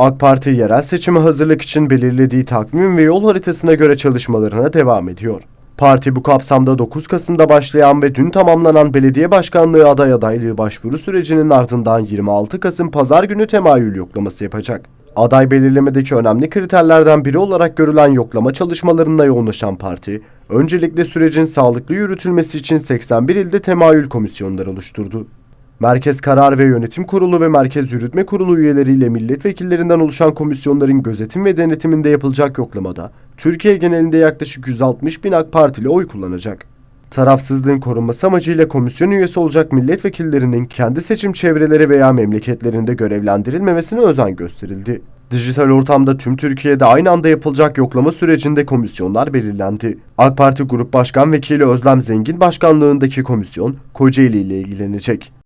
AK Parti yerel seçime hazırlık için belirlediği takvim ve yol haritasına göre çalışmalarına devam ediyor. Parti bu kapsamda 9 Kasım'da başlayan ve dün tamamlanan belediye başkanlığı aday adaylığı başvuru sürecinin ardından 26 Kasım pazar günü temayül yoklaması yapacak. Aday belirlemedeki önemli kriterlerden biri olarak görülen yoklama çalışmalarına yoğunlaşan parti, öncelikle sürecin sağlıklı yürütülmesi için 81 ilde temayül komisyonları oluşturdu. Merkez Karar ve Yönetim Kurulu ve Merkez Yürütme Kurulu üyeleriyle milletvekillerinden oluşan komisyonların gözetim ve denetiminde yapılacak yoklamada, Türkiye genelinde yaklaşık 160 bin AK Partili oy kullanacak. Tarafsızlığın korunması amacıyla komisyon üyesi olacak milletvekillerinin kendi seçim çevreleri veya memleketlerinde görevlendirilmemesine özen gösterildi. Dijital ortamda tüm Türkiye'de aynı anda yapılacak yoklama sürecinde komisyonlar belirlendi. AK Parti Grup Başkan Vekili Özlem Zengin başkanlığındaki komisyon Kocaeli ile ilgilenecek.